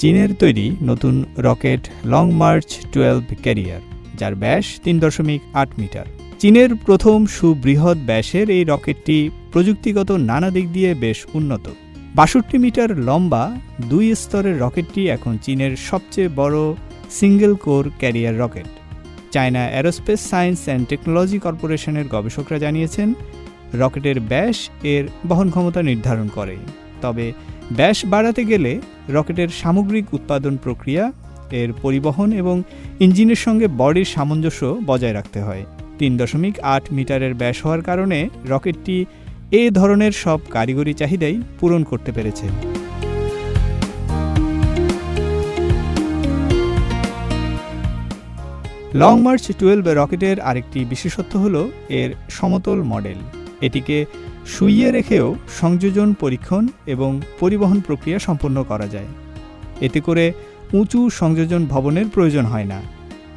চীনের তৈরি নতুন rocket long march twelve carrier, যার ব্যাস তিন দশমিক আট মিটার। চীনের প্রথম সুবৃহৎ ব্যাসের এই রকেটটি প্রযুক্তিগত নানা দিক দিয়ে বেশ উন্নত। বাষট্টি মিটার লম্বা দুই স্তরের রকেটটি এখন চীনের সবচেয়ে বড় single core carrier rocket. China aerospace science and technology কর্পোরেশনের গবেষকরা জানিয়েছেন, রকেটের ব্যাস এর বহন ক্ষমতা নির্ধারণ করে। তবে ব্যাস বাড়াতে গেলে রকেটের সামগ্রিক উৎপাদন প্রক্রিয়া, এর পরিবহন এবং ইঞ্জিনের সঙ্গে বডির সামঞ্জস্য বজায় রাখতে হয়। তিন দশমিক আট মিটারের ব্যাস হওয়ার কারণে রকেটটি এ ধরনের সব কারিগরি চাহিদাই পূরণ করতে পেরেছে। লং মার্চ টুয়েলভ রকেটের আরেকটি বিশেষত্ব হল এর সমতল মডেল। এটিকে শুইয়ে রেখেও সংযোজন, পরীক্ষণ এবং পরিবহন প্রক্রিয়া সম্পন্ন করা যায়। এতে করে উঁচু সংযোজন ভবনের প্রয়োজন হয় না।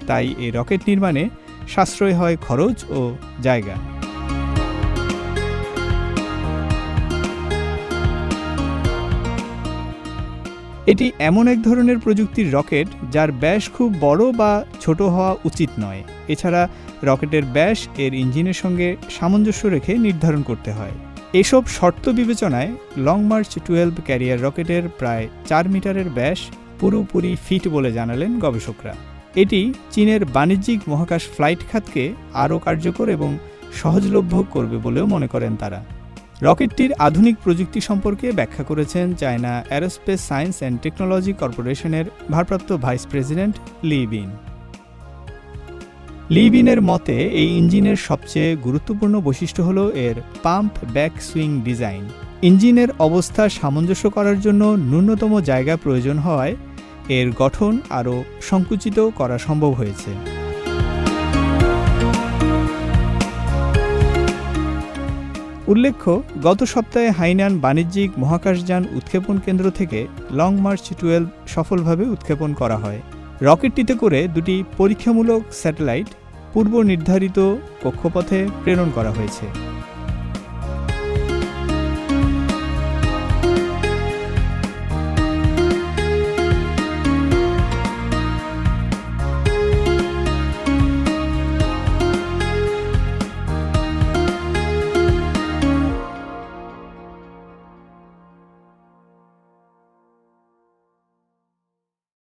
তাই এই রকেট নির্মাণে সাশ্রয় হয় খরচ ও জায়গা। এটি এমন এক ধরনের প্রযুক্তির রকেট যার ব্যাস খুব বড় বা ছোট হওয়া উচিত নয়। এছাড়া রকেটের ব্যাস এর ইঞ্জিনের সঙ্গে সামঞ্জস্য রেখে নির্ধারণ করতে হয়। এসব শর্ত বিবেচনায় লং মার্চ টুয়েলভ ক্যারিয়ার রকেটের প্রায় চার মিটারের ব্যাস পুরোপুরি ফিট বলে জানালেন গবেষকরা। এটি চীনের বাণিজ্যিক মহাকাশ ফ্লাইট খাতকে আরও কার্যকর এবং সহজলভ্য করবে বলেও মনে করেন তারা। রকেটটির আধুনিক প্রযুক্তি সম্পর্কে ব্যাখ্যা করেছেন China aerospace science and technology কর্পোরেশনের ভারপ্রাপ্ত ভাইস প্রেসিডেন্ট লি বিন। লি বিনের মতে, এই ইঞ্জিনের সবচেয়ে গুরুত্বপূর্ণ বৈশিষ্ট্য হল এর পাম্প ব্যাক সুইং ডিজাইন। ইঞ্জিনের অবস্থা সামঞ্জস্য করার জন্য ন্যূনতম জায়গা প্রয়োজন হওয়ায় এর গঠন আরও সংকুচিত করা সম্ভব হয়েছে। উল্লেখ্য, গত সপ্তাহে হাইনান বাণিজ্যিক মহাকাশযান উৎক্ষেপণ কেন্দ্র থেকে লং মার্চ টুয়েলভ সফলভাবে উৎক্ষেপণ করা হয়। রকেটটিতে করে দুটি পরীক্ষামূলক স্যাটেলাইট পূর্ব নির্ধারিত কক্ষপথে প্রেরণ করা হয়েছে।